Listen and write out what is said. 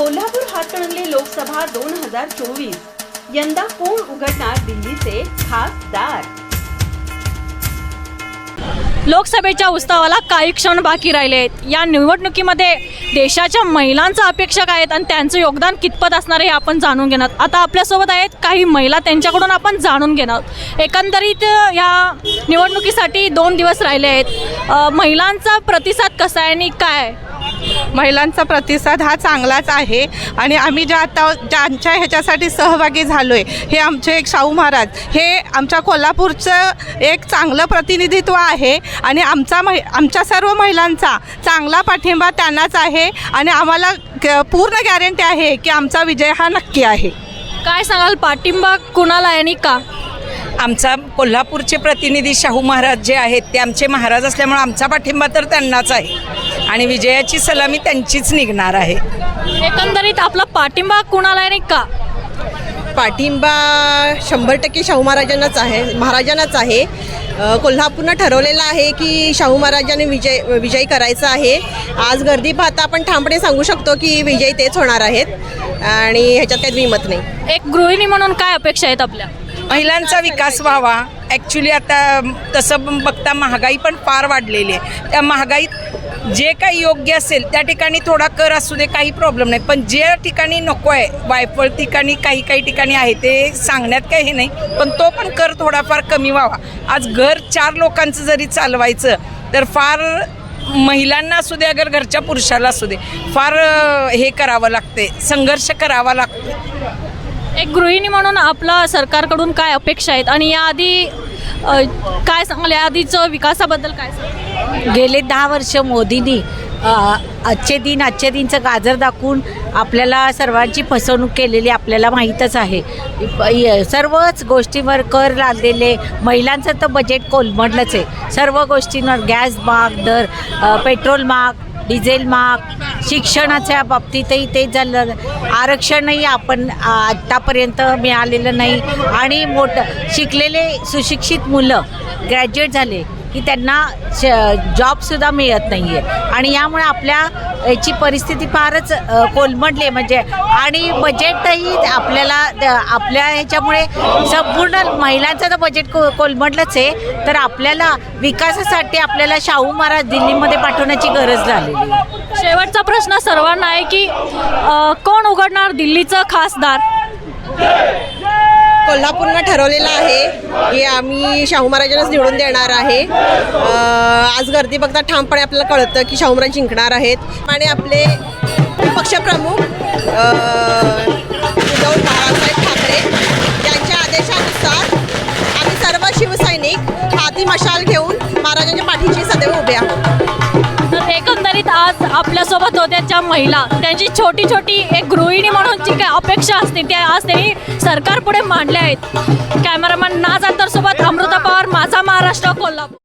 कोल्हापूर हातकणंगले लोकसभा दोन हजार चोवीस. यंदा कोण उघडणार दिल्लीचे खासदार? लोकसभेच्या उत्सवाला काही क्षण बाकी राहिले आहेत. या निवडणुकीमध्ये देशाच्या महिलांचा अपेक्षा काय आहेत आणि त्यांचं योगदान कितपत असणार आहे हे आपण जाणून घेणार. आता आपल्यासोबत आहेत काही महिला त्यांच्याकडून आपण जाणून घेणार. एकंदरीत या निवडणुकीसाठी दोन दिवस राहिले आहेत. महिलांचा प्रतिसाद कसा आहे आणि काय? महिलांचा प्रतिसाद हा चांगलाच आहे आणि आम्ही ज्या आता ज्यांच्या ह्याच्यासाठी सहभागी झालो आहे हे आमचे एक शाहू महाराज हे आमच्या कोल्हापूरचं एक चांगलं प्रतिनिधित्व आहे आणि आमचा महि आमच्या सर्व महिलांचा चांगला पाठिंबा त्यांनाच आहे आणि आम्हाला पूर्ण गॅरंटी आहे की आमचा विजय हा नक्की आहे. काय सांगाल पाठिंबा कुणाला आहे आणि का? आमचा कोल्हापूरचे प्रतिनिधी शाहू महाराज जे आहेत ते आमचे महाराज असल्यामुळे आमचा पाठिंबा तर त्यांनाच आहे. आणि विजयाची सलामी त्यांचीच निघणार आहे. एकंदरीत आपला पाठिंबा कुणाला आहे आणि का? पाठिंबा शंभर टक्के शाहू महाराजांनाच आहे महाराजांनाच आहे. अ, कोल्हापूरनं ठरवलेलं आहे की शाहू महाराजांनी विजय विजयी करायचं आहे. आज गर्दी पाहता आपण ठामपणे सांगू शकतो की विजयी तेच होणार आहेत. आणि ह्याच्यात काही द्विमत नाही. एक गृहिणी म्हणून काय अपेक्षा आहेत आपल्या? महिलांचा विकास व्हावा. ॲक्च्युली आता तसं बघता महागाई पण फार वाढलेली आहे. त्या महागाईत जे काही योग्य असेल त्या ठिकाणी थोडा कर असू दे काही प्रॉब्लेम नाही. पण जे ठिकाणी नको आहे वायफळ ठिकाणी काही काही ठिकाणी आहे ते सांगण्यात काही हे नाही. पण तो पण कर थोडाफार कमी व्हावा. आज घर चार लोकांचं जरी चालवायचं तर फार महिलांना असू दे अगर घरच्या पुरुषाला असू दे फार हे करावं लागते संघर्ष करावा लागतो. एक गृहिणी म्हणून आपला सरकारकडून काय अपेक्षा आहेत? आणि याआधी काय सांगले? आधीचं विकासाबद्दल काय सांगाल? गेले दहा वर्ष मोदींनी आजचे दिन आजचे दिनचं गाजर दाखवून आपल्याला सर्वांची फसवणूक केलेली आपल्याला माहीतच आहे. सर्वच गोष्टीवर कर लादलेले महिलांचं तर बजेट कोलमडलंच आहे. सर्व गोष्टींवर गॅस माग दर पेट्रोल माग डिझेल माग शिक्षणाच्या बाबतीतही ते झालं. आरक्षणही आपण आत्तापर्यंत मिळालेलं नाही. आणि मोठं शिकलेले सुशिक्षित मुलं ग्रॅज्युएट झाले. की त्यांना श जॉबसुद्धा मिळत नाही आहे आणि यामुळे आपल्या याची परिस्थिती फारच कोलमडली आहे. म्हणजे आणि बजेटही आपल्याला द- आपल्या ह्याच्यामुळे संपूर्ण महिलांचं तर बजेट को कोलमडलंच आहे. तर आपल्याला विकासासाठी आपल्याला शाहू महाराज दिल्लीमध्ये पाठवण्याची गरज झालेली शेवटचा प्रश्न सर्वांना आहे की कोण उघडणार दिल्लीचं खासदार? कोल्हापूरनं ठरवलेलं आहे. की आम्ही शाहू महाराजांनाच निवडून देणार आहे. आज गर्दी बघता ठामपणे आपल्याला कळतं की शाहू महाराज जिंकणार आहेत. आणि आपले पक्षप्रमुख उद्धव बाळासाहेब ठाकरे यांच्या आदेशानुसार आम्ही सर्व शिवसैनिक हाती मशाल घेऊन महाराजांच्या पाठीशी सदैव उभे आहोत. आज आपल्यासोबत होत्या ज्या महिला. त्यांची छोटी छोटी एक गृहिणी म्हणून जी काय अपेक्षा असते त्या आज त्यांनी सरकारपुढे मांडल्या आहेत. कॅमेरामॅन नाज सोबत अमृता पवार माझा महाराष्ट्र कोल्हापूर.